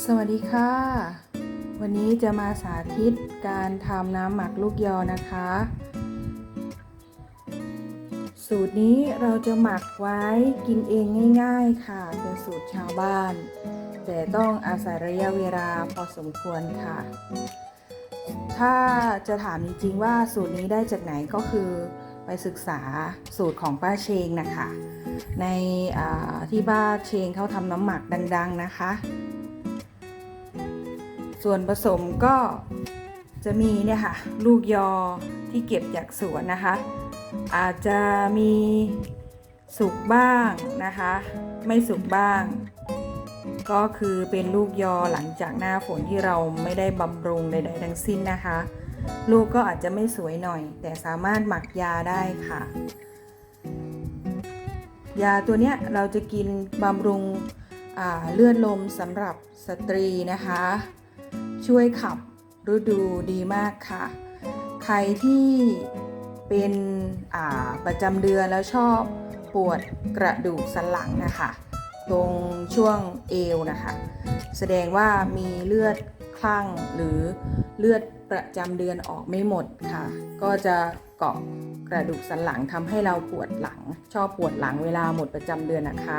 สวัสดีค่ะ วันนี้จะมาสาธิตการทำน้ำหมักลูกยอนะคะ สูตรนี้เราจะหมักไว้กินเองง่ายๆค่ะเป็นสูตรชาวบ้าน แต่ต้องอาศัยระยะเวลาพอสมควรค่ะ ถ้าจะถามจริงๆว่าสูตรนี้ได้จากไหนก็คือไปศึกษาสูตรของป้าเชงนะคะ ในที่บ้านเชงเขาทำน้ำหมักดัง ๆนะคะ ส่วนผสมก็จะมีเนี่ยค่ะลูกยอที่เก็บจากสวนนะคะ อาจจะมีสุกบ้างนะคะ ไม่สุกบ้าง ก็คือเป็นลูกยอหลังจากหน้าฝนที่เราไม่ได้บำรุงใดๆทั้งสิ้นนะคะ ลูกก็อาจจะไม่สวยหน่อย แต่สามารถหมักยาได้ค่ะ ยาตัวเนี้ยเราจะกินบำรุงเลือดลมสำหรับสตรีนะคะ ช่วยขับฤดูดีมากค่ะ ใครที่เป็นอ่าประจำเดือนแล้วชอบปวดกระดูกสันหลังนะคะตรงช่วงเอวนะคะ แสดงว่ามีเลือดคลั่งหรือเลือดประจำเดือนออกไม่หมดค่ะ ก็จะเกาะกระดูกสันหลังทำให้เราปวดหลัง ชอบปวดหลังเวลาหมดประจำเดือนนะคะ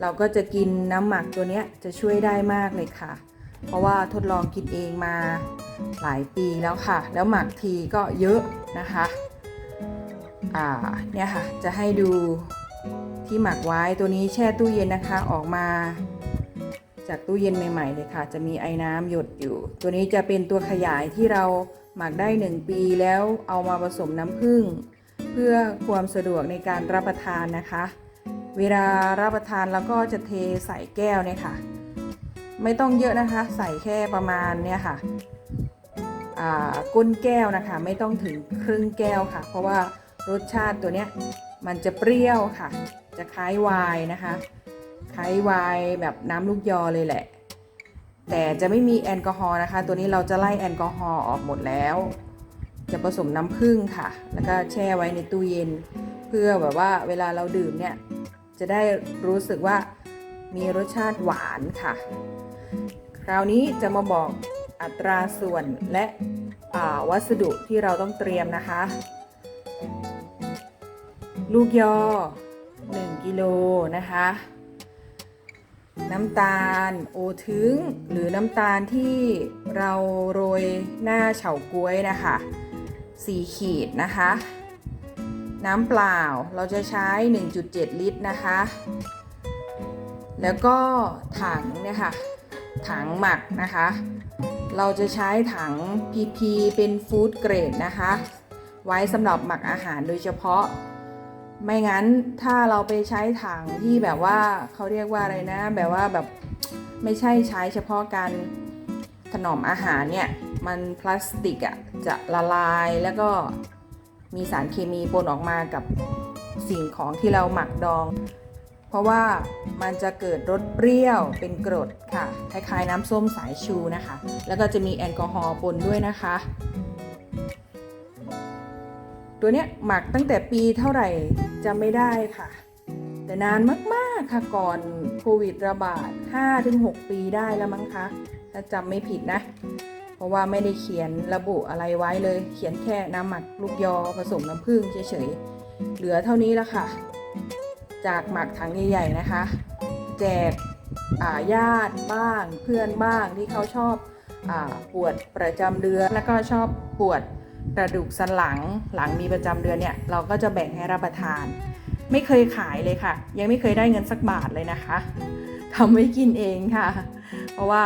เราก็จะกินน้ำหมักตัวนี้จะช่วยได้มากเลยค่ะ เพราะว่าทดลองกินเองมาหลายปีแล้วค่ะ แล้วหมักทีก็เยอะนะคะอ่าเนี่ยค่ะจะให้ดูที่หมักไว้ตัวนี้แช่ตู้เย็นนะคะออกมาจากตู้เย็นใหม่ๆเลยค่ะ จะมีไอ้น้ำหยดอยู่ ตัวนี้จะเป็นตัวขยายที่เราหมักได้ 1 ปีแล้วเอามาผสมน้ำผึ้งเพื่อความสะดวกในการรับประทานนะคะ เวลารับประทานแล้วก็จะเทใส่แก้วเนี่ยค่ะ ไม่ต้องเยอะนะคะ ใส่แค่ประมาณเนี่ยค่ะก้นแก้วนะคะ ไม่ต้องถึงครึ่งแก้วค่ะ เพราะว่ารสชาติตัวเนี้ยมันจะเปรี้ยวค่ะ จะคล้ายไวน์นะคะคล้ายไวน์แบบน้ำลูกยอเลยแหละ แต่จะไม่มีแอลกอฮอล์นะคะ ตัวนี้เราจะไล่แอลกอฮอล์ออกหมดแล้ว จะผสมน้ำผึ้งค่ะ แล้วก็แช่ไว้ในตู้เย็น เพื่อแบบว่าเวลาเราดื่มเนี่ยจะได้รู้สึกว่ามีรสชาติหวานค่ะ คราวนี้จะมาบอกอัตราส่วนและวัสดุที่เราต้องเตรียมนะคะ ลูกยอ 1 กิโลนะคะ น้ำตาลโอทึงหรือน้ำตาลที่เราโรยหน้าเฉาก๊วยนะคะ4ขีดนะคะ น้ำเปล่าเราจะใช้ 1.7 ลิตรนะคะ แล้วก็ถังเนี่ยค่ะ ถังหมักนะคะ เราจะใช้ถัง PP เป็นฟู้ดเกรดนะคะ ไว้สำหรับหมักอาหารโดยเฉพาะ ไม่งั้นถ้าเราไปใช้ถังที่แบบว่าเขาเรียกว่าอะไรนะ แบบว่าแบบไม่ใช่ใช้เฉพาะการถนอมอาหารเนี่ย มันพลาสติกอะ่ะจะละลายแล้วก็มีสารเคมีปนออกมากับสิ่งของที่เราหมักดอง เพราะว่ามันจะเกิดรสเปรี้ยวเป็นกรดค่ะ คล้ายๆน้ำส้มสายชูนะคะ แล้วก็จะมีแอลกอฮอล์ปนด้วยนะคะ ตัวเนี้ยหมักตั้งแต่ปีเท่าไหร่จำไม่ได้ค่ะ แต่นานมากๆค่ะก่อนโควิดระบาด 5-6 ปีได้แล้วมั้งคะถ้าจำไม่ผิดนะ เพราะว่าไม่ได้เขียนระบุอะไรไว้เลย เขียนแค่น้ำหมักลูกยอผสมน้ำผึ้งเฉยๆ เหลือเท่านี้แล้วค่ะ จากหมักถังใหญ่ๆนะคะ แจกาญาติบ้างเพื่อนบ้างที่เขาชอบอปวดประจำเดือน แล้วก็ชอบปวดกระดูกสันหลังหลังมีประจำเดือนเนี่ยเราก็จะแบ่งให้รับประทาน ไม่เคยขายเลยค่ะ ยังไม่เคยได้เงินสักบาทเลยนะคะทำไว้กินเองค่ะ เพราะว่า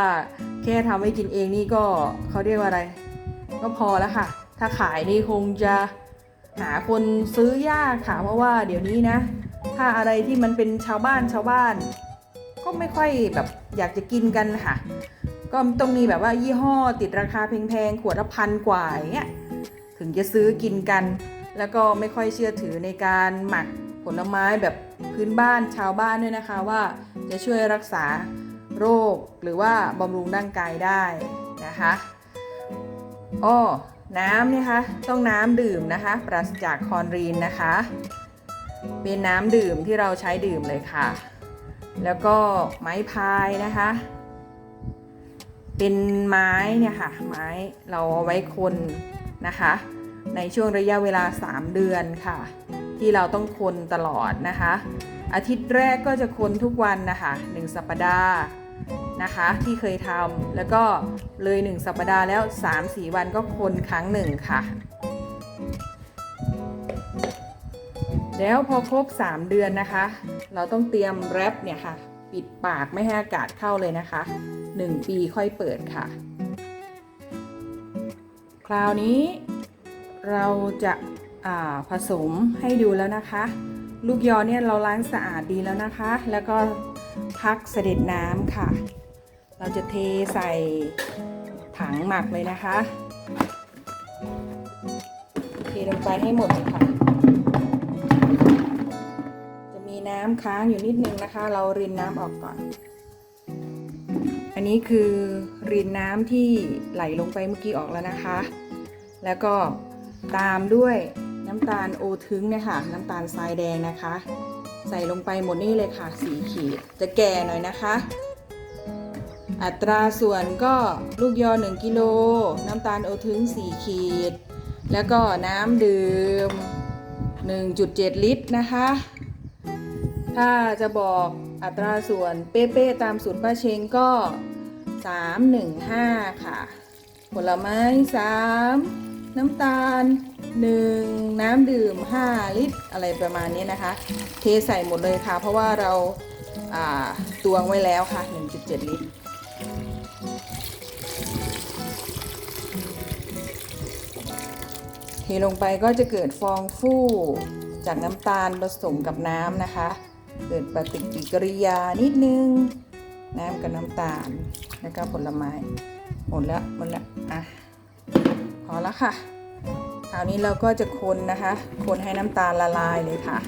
แค่ทำไว้กินเองนี่ก็เขาเรียกว่าอะไร ก็พอแล้วค่ะ ถ้าขายนี่คงจะหาคนซื้อยากค่ะ เพราะว่าเดี๋ยวนี้นะ ถ้าอะไรที่มันเป็นชาวบ้านชาวบ้าน ก็ไม่ค่อยแบบอยากจะกินกันค่ะ ก็ต้องมีแบบว่ายี่ห้อติดราคาแพงๆขวดละพันกว่าอย่างเงี้ยถึงจะซื้อกินกัน แล้วก็ไม่ค่อยเชื่อถือในการหมักผลไม้แบบพื้นบ้านชาวบ้านด้วยนะคะว่าจะช่วยรักษาโรคหรือว่าบำรุงร่างกายได้นะคะอ้อน้ำเนี่ยคะต้องน้ำดื่มนะคะ ปราศจากคลอรีนนะคะ เป็นน้ำดื่มที่เราใช้ดื่มเลยค่ะ แล้วก็ไม้พายนะคะ เป็นไม้เนี่ยค่ะ ไม้เราเอาไว้คนนะคะ ในช่วงระยะเวลา 3 เดือนค่ะ ที่เราต้องคนตลอดนะคะ อาทิตย์แรกก็จะคนทุกวันนะคะ1สัปดาห์นะคะที่เคยทำแล้วก็เลย 1 สัปดาห์แล้ว 3-4 วันก็คนครั้งหนึ่งค่ะ แล้วพอครบ 3 เดือนนะคะ เราต้องเตรียมแรปเนี่ยค่ะ ปิดปากไม่ให้อากาศเข้าเลยนะคะ 1 ปีค่อยเปิดค่ะ คราวนี้เราจะาผสมให้ดูแล้วนะคะ ลูกยอเนี่ยเราล้างสะอาดดีแล้วนะคะ แล้วก็พักเสด็จน้ำค่ะ เราจะเทใส่ถังหมักเลยนะคะ เทลงไปให้หมดค่ะ น้ำค้างอยู่นิดนึงนะคะ เรารินน้ำออกก่อน อันนี้คือรินน้ำที่ไหลลงไปเมื่อกี้ออกแล้วนะคะ แล้วก็ตามด้วยน้ำตาลโอทึงเนี่ยค่ะ น้ำตาลทรายแดงนะคะ ใส่ลงไปหมดนี่เลยค่ะสีขีด จะแก่หน่อยนะคะ อัตราส่วนก็ลูกยอ 1กิโลน้ำตาลโอทึง4 ขีด แล้วก็น้ำดื่ม 1.7 ลิตรนะคะ ถ้าจะบอกอัตราส่วนเป๊ะๆตามสูตรป้าเชงก็ 315 ค่ะ ผลไม้ 3 น้ำตาล 1 น้ำดื่ม 5 ลิตร อะไรประมาณนี้นะคะ เทใส่หมดเลยค่ะ เพราะว่าเราตวงไว้แล้วค่ะ 1.7 ลิตรเทลงไปก็จะเกิดฟองฟู่จากน้ำตาลผสมกับน้ำนะคะ เกิดปฏิกิริยานิดนึง น้ำกับน้ำตาลแล้วก็ผลไม้หมดล้วหมดล้วอะพอแล้วค่ะคราวนี้เราก็จะคนนะคะ คนให้น้ำตาลละลายเลยค่ะ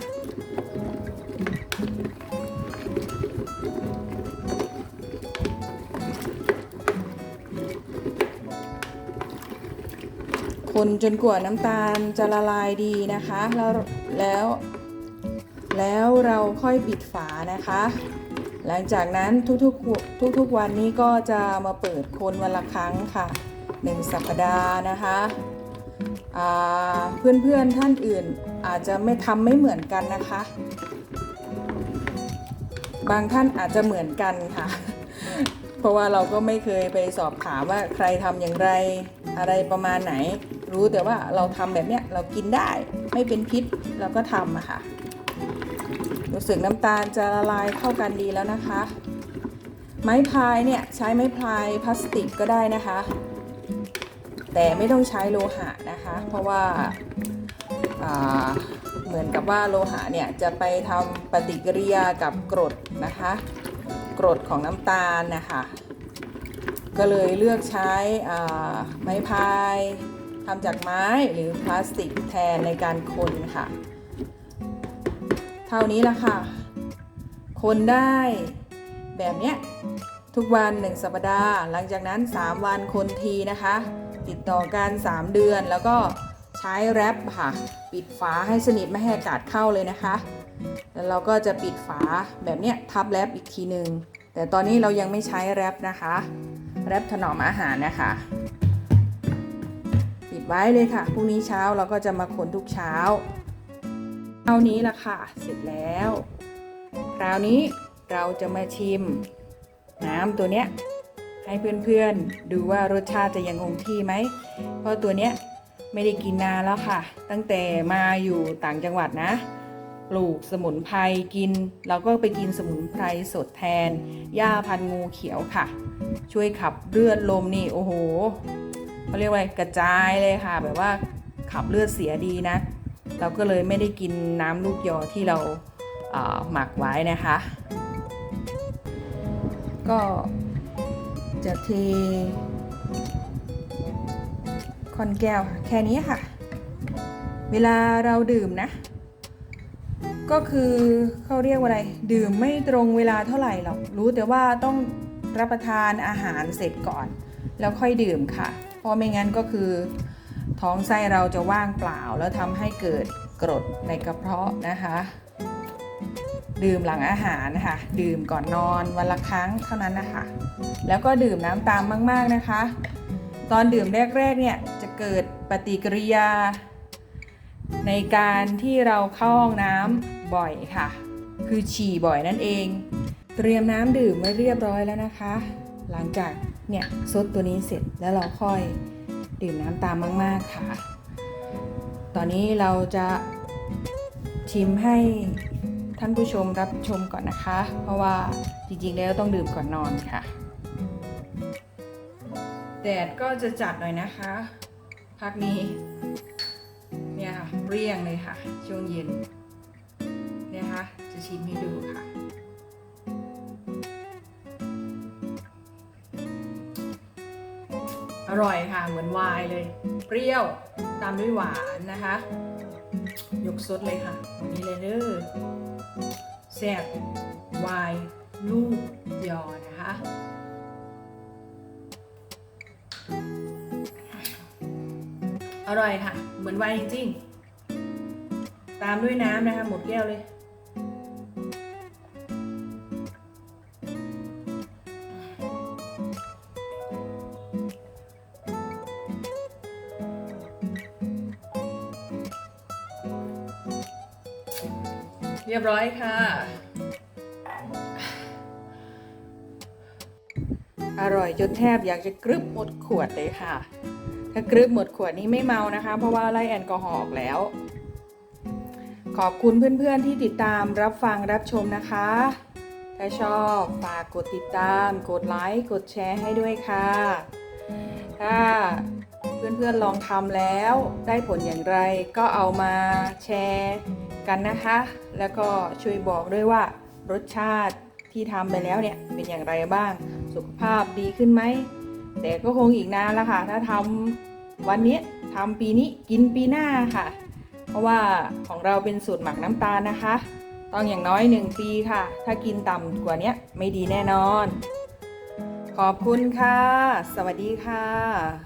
คนจนกว่าน้ำตาลจะละลายดีนะคะ แล้วแล้ว แล้วเราค่อยปิดฝานะคะ หลังจากนั้นทุกๆทุกๆวันนี้ก็จะมาเปิดคนวันละครั้งค่ะ1สัปดาห์นะคะเพื่อนๆท่านอื่นอาจจะไม่ทำไม่เหมือนกันนะคะ บางท่านอาจจะเหมือนกันค่ะ เพราะว่าเราก็ไม่เคยไปสอบถามว่าใครทำอย่างไรอะไรประมาณไหน รู้แต่ว่าเราทำแบบเนี้ยเรากินได้ไม่เป็นพิษเราก็ทำอะค่ะ รู้สึกน้ำตาลจะละลายเข้ากันดีแล้วนะคะ ไม้พายเนี่ยใช้ไม้พายพลาสติกก็ได้นะคะ แต่ไม่ต้องใช้โลหะนะคะ เพราะว่าาเหมือนกับว่าโลหะเนี่ยจะไปทำปฏิกิริยากับกรดนะคะ กรดของน้ำตาลนะคะก็เลยเลือกใช้ไม้พายทำจากไม้หรือพลาสติกแทนในการคนค่ะ เท่านี้ละค่ะ คนได้แบบเนี้ยทุกวัน 1 สัปดาห์ หลังจากนั้น 3 วันคนทีนะคะ ติดต่อกัน 3 เดือนแล้วก็ใช้แรปค่ะ ปิดฝาให้สนิทไม่ให้อากาศเข้าเลยนะคะ แล้วเราก็จะปิดฝาแบบเนี้ยทับแรปอีกทีหนึ่งแต่ตอนนี้เรายังไม่ใช้แรปนะคะ แรปถนอมอาหารนะคะ ปิดไว้เลยค่ะพรุ่งนี้เช้าเราก็จะมาคนทุกเช้า เท่านี้ละค่ะ เสร็จแล้ว คราวนี้เราจะมาชิม น้ำตัวเนี้ยให้เพื่อนๆดูว่ารสชาติจะยังคงที่ไหม เพราะตัวเนี้ยไม่ได้กินนานแล้วค่ะ ตั้งแต่มาอยู่ต่างจังหวัดนะ ปลูกสมุนไพรกิน เราก็ไปกินสมุนไพรสดแทน หญ้าพันงูเขียวค่ะ ช่วยขับเลือดลมนี่โอ้โหเขาเรียกว่ากระจายเลยค่ะ แบบว่าขับเลือดเสียดีนะ เราก็เลยไม่ได้กินน้ำลูกยอที่เราเหมักไว้นะคะ ก็จะเทคอนแก้วแค่นี้ค่ะ เวลาเราดื่มนะ ก็คือเขาเรียกว่าอะไร ดื่มไม่ตรงเวลาเท่าไหร่หรอก รู้แต่ว่าต้องรับประทานอาหารเสร็จก่อน แล้วค่อยดื่มค่ะ เพราะไม่งั้นก็คือ ท้องไส้เราจะว่างเปล่า แล้วทำให้เกิดกรดในกระเพาะนะคะ ดื่มหลังอาหารนะคะดื่มก่อนนอนวันละครั้งเท่านั้นนะคะ แล้วก็ดื่มน้ำตามมาก ๆนะคะ ตอนดื่มแรกๆเนี่ยจะเกิดปฏิกิริยา ในการที่เราเข้าห้องน้ำบ่อยค่ะ คือฉี่บ่อยนั่นเอง เตรียมน้ำดื่มไว้เรียบร้อยแล้วนะคะ หลังจากเนี่ยซดตัวนี้เสร็จแล้วเราค่อย ดื่มน้ำตามมาก ๆ ค่ะ ตอนนี้เราจะชิมให้ท่านผู้ชมรับชมก่อนนะคะ เพราะว่าจริง ๆ แล้วต้องดื่มก่อนนอนค่ะ แดดก็จะจัดหน่อยนะคะ พักนี้เนี่ยค่ะเรียงเลยค่ะ ช่วงเย็นเนี่ยค่ะจะชิมให้ดูค่ะ อร่อยค่ะ เหมือนไวน์เลย เปรี้ยวตามด้วยหวานนะคะ ยกซดเลยค่ะวันนี้เลยเด้อแซ่บไวน์ลูกยอนะคะอร่อยค่ะ เหมือนไวน์จริงๆ ตามด้วยน้ำนะคะ หมดแก้วเลย รียบร้อยค่ะ อร่อยจนแทบอยากจะกรึบหมดขวดเลยค่ะ ถ้ากรึบหมดขวดนี้ไม่เมานะคะ เพราะว่าไล่แอลกอฮอล์ออกแล้ว ขอบคุณเพื่อนๆที่ติดตามรับฟังรับชมนะคะ ถ้าชอบฝากกดติดตาม กดไลค์กดแชร์ให้ด้วยค่ะ ถ้าเพื่อนๆลองทำแล้วได้ผลอย่างไรก็เอามาแชร์ กันนะคะ แล้วก็ช่วยบอกด้วยว่ารสชาติที่ทำไปแล้วเนี่ยเป็นอย่างไรบ้าง สุขภาพดีขึ้นไหม แต่ก็คงอีกนานละค่ะ ถ้าทำวันนี้ทำปีนี้กินปีหน้าค่ะ เพราะว่าของเราเป็นสูตรหมักน้ำตาลนะคะ ต้องอย่างน้อย 1 ปีค่ะ ถ้ากินต่ำกว่านี้ไม่ดีแน่นอน ขอบคุณค่ะ สวัสดีค่ะ